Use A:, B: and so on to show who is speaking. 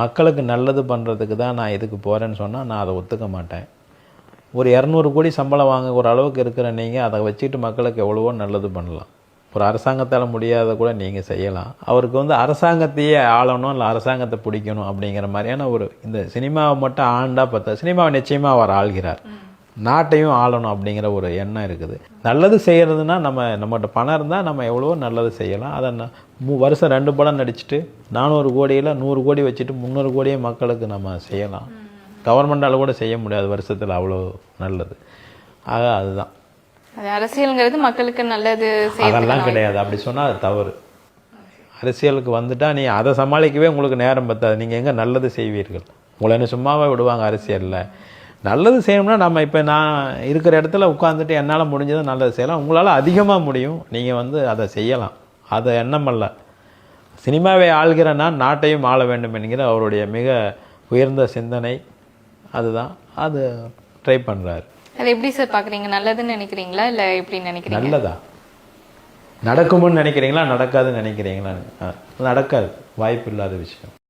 A: மக்களுக்கு நல்லது பண்ணுறதுக்கு தான் நான் இதுக்கு போகிறேன்னு சொன்னால் நான் அதை ஒத்துக்க மாட்டேன். ஒரு இரநூறு கோடி சம்பளம் வாங்க ஒரு அளவுக்கு இருக்கிற நீங்கள் அதை வச்சுட்டு மக்களுக்கு எவ்வளவோ நல்லது பண்ணலாம். ஒரு அரசாங்கத்தால் முடியாத கூட நீங்கள் செய்யலாம். அவருக்கு வந்து அரசாங்கத்தையே ஆளணும் இல்லை அரசாங்கத்தை பிடிக்கணும் அப்படிங்கிற மாதிரியான ஒரு இந்த சினிமாவை மட்டும் ஆண்டா பார்த்தா சினிமாவை நிச்சயமாக அவர் ஆள்கிறார். நாட்டையும் ஆளணும் அப்படிங்கிற ஒரு எண்ணம் இருக்குது. நல்லது செய்கிறதுனா நம்ம நம்மகிட்ட பணம் இருந்தால் நம்ம எவ்வளவோ நல்லது செய்யலாம். அதை மூ வருஷம் ரெண்டு படம் நடிச்சுட்டு நானூறு கோடியில் நூறு கோடி வச்சுட்டு முந்நூறு கோடியே மக்களுக்கு நம்ம செய்யலாம். கவர்மெண்டால் கூட செய்ய முடியாது வருஷத்தில் அவ்வளோ நல்லது. ஆக அதுதான்.
B: அது அரசியல்ங்கிறது மக்களுக்கு நல்லது
A: அதெல்லாம் கிடையாது. அப்படி சொன்னால் அது தவறு. அரசியலுக்கு வந்துட்டா நீ அதை சமாளிக்கவே உங்களுக்கு நேரம் பத்தாது. நீங்கள் எங்கே நல்லது செய்வீர்கள்? உங்களை என்ன சும்மாவே விடுவாங்க அரசியலில். நல்லது செய்யணும்னா நம்ம இப்போ நான் இருக்கிற இடத்துல உட்காந்துட்டு என்னால் முடிஞ்சதை நல்லது செய்யலாம். உங்களால் அதிகமாக முடியும். நீங்கள் வந்து அதை செய்யலாம். அதை எண்ணம் அல்ல. சினிமாவை ஆள்கிற நான் நாட்டையும் ஆள வேண்டும் என்கிற அவருடைய மிக உயர்ந்த சிந்தனை அதுதான். அது ட்ரை பண்ணுறாரு
B: அது எப்படி சார் பாக்குறீங்க? நல்லதுன்னு நினைக்கிறீங்களா? இல்ல எப்படி நினைக்கிறீங்க?
A: நல்லதா? நடக்கும்னு நினைக்கிறீங்களா? நடக்காதுன்னு நினைக்கிறீங்களா? நடக்காது. வாய்ப்பு இல்லாத விஷயம்.